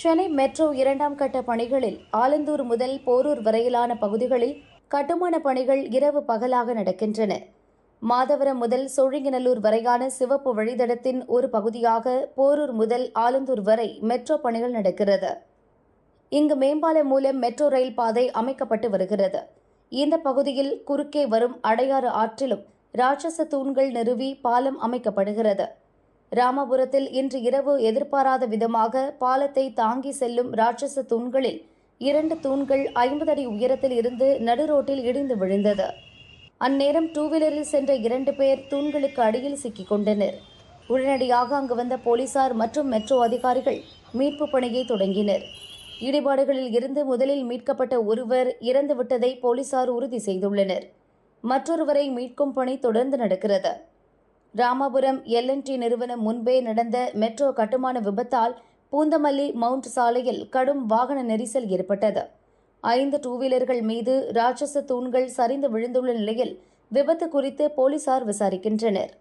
Chennai metro இரண்டாம் கட்ட பணிகளில் ஆலந்தூர் முதல் போரூர் வரையிலான பகுதிகளில் கட்டுமான பணிகள் இரவு பகலாக நடக்கின்றன. மாதவரம் முதல் சோழிங்கநல்லூர் வரையான சிவப்பு வழித்தடத்தின் ஒரு பகுதியாக போரூர் முதல் ஆலந்தூர் வரை மெட்ரோ பணிகள் நடக்கிறது. இங்கு மேம்பாலம் மூலம் மெட்ரோ ரயில் பாதை அமைக்கப்பட்டு வருகிறது. இந்த பகுதியில் குறுக்கே வரும் அடையாறு ஆற்றிலும் ராட்சச தூண்கள் நிறுவி பாலம் அமைக்கப்படுகிறது. ராமபுரத்தில் இன்று இரவு எதிர்பாராத விதமாக பாலத்தை தாங்கி செல்லும் ராட்சச தூண்களில் இரண்டு தூண்கள் ஐம்பது அடி உயரத்தில் இருந்து நடுரோட்டில் இடிந்து விழுந்தது. அந்நேரம் டூ வீலரில் சென்ற இரண்டு பேர் தூண்களுக்கு அடியில் சிக்கிக் கொண்டனர். உடனடியாக அங்கு வந்த போலீசார் மற்றும் மெட்ரோ அதிகாரிகள் மீட்பு பணியை தொடங்கினர். இடிபாடுகளில் இருந்து முதலில் மீட்கப்பட்ட ஒருவர் இறந்துவிட்டதை போலீசார் உறுதி செய்துள்ளனர். மற்றொருவரை மீட்கும் பணி தொடர்ந்து நடக்கிறது. ராமபுரம் எல்என்டி நிறுவனம் முன்பே நடந்த மெட்ரோ கட்டுமான விபத்தால் பூந்தமல்லி மவுண்ட் சாலையில் கடும் வாகன நெரிசல் ஏற்பட்டது. ஐந்து டூ வீலர்கள் மீது ராட்சச தூண்கள் சரிந்து விழுந்துள்ள நிலையில் விபத்து குறித்து போலீசார் விசாரிக்கின்றனர்.